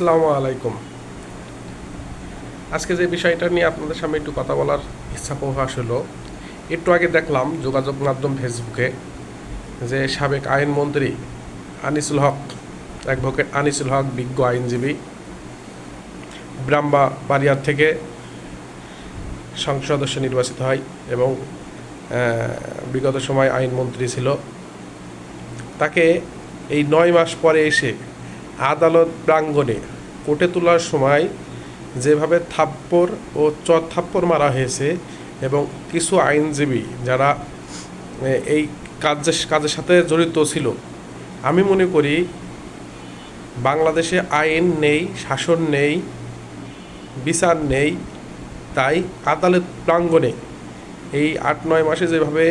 আসসালামু আলাইকুম। আজকে যে বিষয়টা নিয়ে আপনাদের সামনে একটু কথা বলার ইচ্ছা প্রকাশ হলো, একটু আগে দেখলাম যোগাযোগ মাধ্যম ফেসবুকে যে সাবেক আইনমন্ত্রী আনিসুল হক, অ্যাডভোকেট আনিসুল হক, বিজ্ঞ আইনজীবী ব্রাহ্মা বারিয়ার থেকে সংসদ সদস্য নির্বাচিত হয় এবং বিগত সময় আইনমন্ত্রী ছিল। তাকে এই নয় মাস পরে এসে আদালত প্রাঙ্গণে কোর্টে তোলার সময় যেভাবে থাপ্পর ও চর থাপ্পর মারা হয়েছে এবং কিছু আইনজীবী যারা এই কাজের কাজের সাথে জড়িত ছিল, আমি মনে করি বাংলাদেশে আইন নেই, শাসন নেই, বিচার নেই, তাই আদালত প্রাঙ্গণে এই আট, নয় মাসে যেভাবে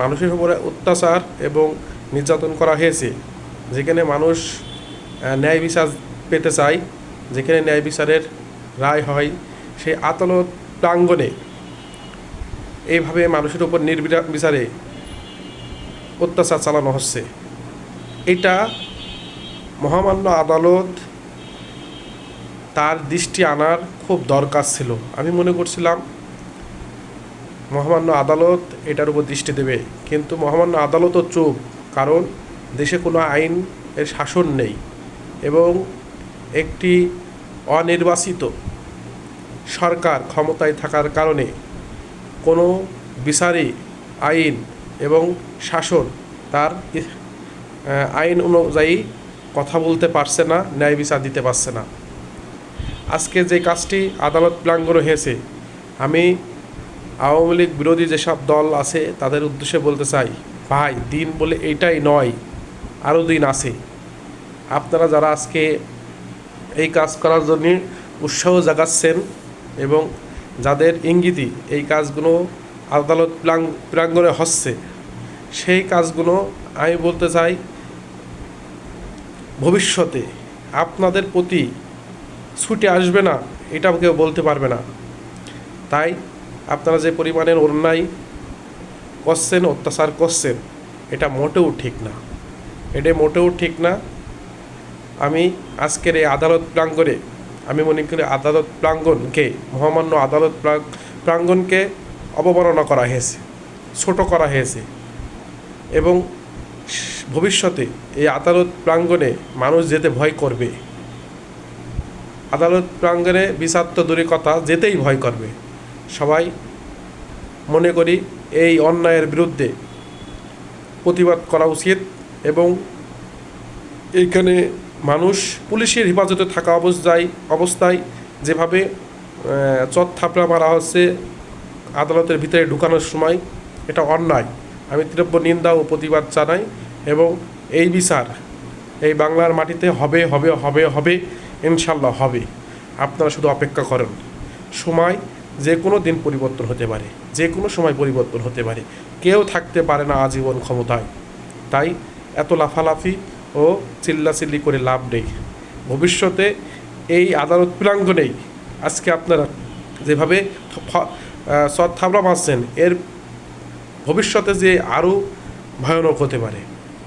মানুষের উপরে অত্যাচার এবং নির্যাতন করা হয়েছে যেখানে মানুষ ন্যায় বিচার পেতে চায়, যেখানে ন্যায় বিচারের রায় হয়, সেই আদালত প্রাঙ্গণে এইভাবে মানুষের উপর নির্বিচার বিচারে অত্যাচার চালানো হচ্ছে। এটা মহামান্য আদালত তার দৃষ্টি আনার খুব দরকার ছিল। আমি মনে করছিলাম, মহামান্য আদালত এটার উপর দৃষ্টি দেবে। কিন্তু মহামান্য আদালতও চুপ, কারণ দেশে কোনো আইন এর শাসন নেই এবং একটি অনির্বাচিত সরকার ক্ষমতায় থাকার কারণে কোনো বিচারী আইন এবং শাসন তার আইন অনুযায়ী কথা বলতে পারছে না, ন্যায় বিচার দিতে পারছে না। আজকে যে কাজটি আদালত প্রাঙ্গণে হয়েছে, আমি আওয়ামী লীগ বিরোধী যেসব দল আছে, তাদের উদ্দেশ্যে বলতে চাই, ভাই, দিন বলে এইটাই নয়। আরও দিন আছে। আপনারা যারা আজকে এই কাজ করার জন্য উৎসাহ জাগাচ্ছেন এবং যাদের ইঙ্গিতই এই কাজগুলো আদালত প্রাং- প্রাঙ্গণে হচ্ছে, সেই কাজগুলো আমি বলতে চাই, ভবিষ্যতে আপনাদের প্রতি ছুটে আসবে না, এটা কেউ বলতে পারবে না। তাই আপনারা যে পরিমাণের অন্যায় করছেন, অত্যাচার করছেন, এটা মোটেও ঠিক না। এটা মোটেও ঠিক না। আমি আজকের এই আদালত প্রাঙ্গণে, আমি মনে করি আদালত প্রাঙ্গণকে, মহামান্য আদালত প্রাং- প্রাঙ্গণকে অবমাননা করা হয়েছে, ছোট করা হয়েছে। এবং ভবিষ্যতে এই আদালত প্রাঙ্গণে মানুষ যেতে ভয় করবে। আদালত প্রাঙ্গণে বিচার তো দূরের কথা যেতেই ভয় করবে। সবাই মনে করি এই অন্যায়ের বিরুদ্ধে প্রতিবাদ করা উচিত। এবং এইখানে মানুষ পুলিশের হেফাজতে থাকা অবস্থায় অবস্থায় যেভাবে চট থাপড়া মারা হচ্ছে, আদালতের ভিতরে ঢুকানোর সময় এটা অন্যায়। আমি তীব্র নিন্দা ও প্রতিবাদ জানাই এবং এই বিচার এই বাংলার মাটিতে হবে হবে হবে হবে ইনশাল্লাহ হবে। আপনারা শুধু অপেক্ষা করেন। সময় যে কোনো দিন পরিবর্তন হতে পারে। যে কোনো সময় পরিবর্তন হতে পারে। কেউ থাকতে পারে না আজীবন ক্ষমতায়। তাই এত লাফালাফি ও চিল্লাচিল্লি করে লাভ নেই। ভবিষ্যতে এই আদালত প্রাঙ্গণেই আজকে আপনারা যেভাবে সৎ থাবড়া মারছেন, এর ভবিষ্যতে যে আরও ভয়ানক হতে পারে।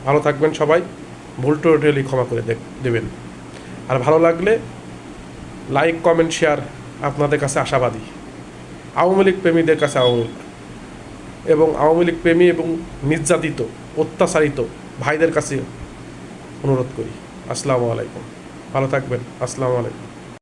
ভালো থাকবেন সবাই ভুল টোটালি ক্ষমা করে দেবেন। আর ভালো লাগলে লাইক, কমেন্ট, শেয়ার আপনাদের কাছে আশাবাদী। আওয়ামী লীগ প্রেমীদের কাছে আওয়ামী এবং আওয়ামী লীগ প্রেমী এবং নির্যাতিত, অত্যাচারিত ভাইদের কাছে অনুরোধ করি। আসসালামু আলাইকুম। ভালো থাকবেন। আসসালামু আলাইকুম।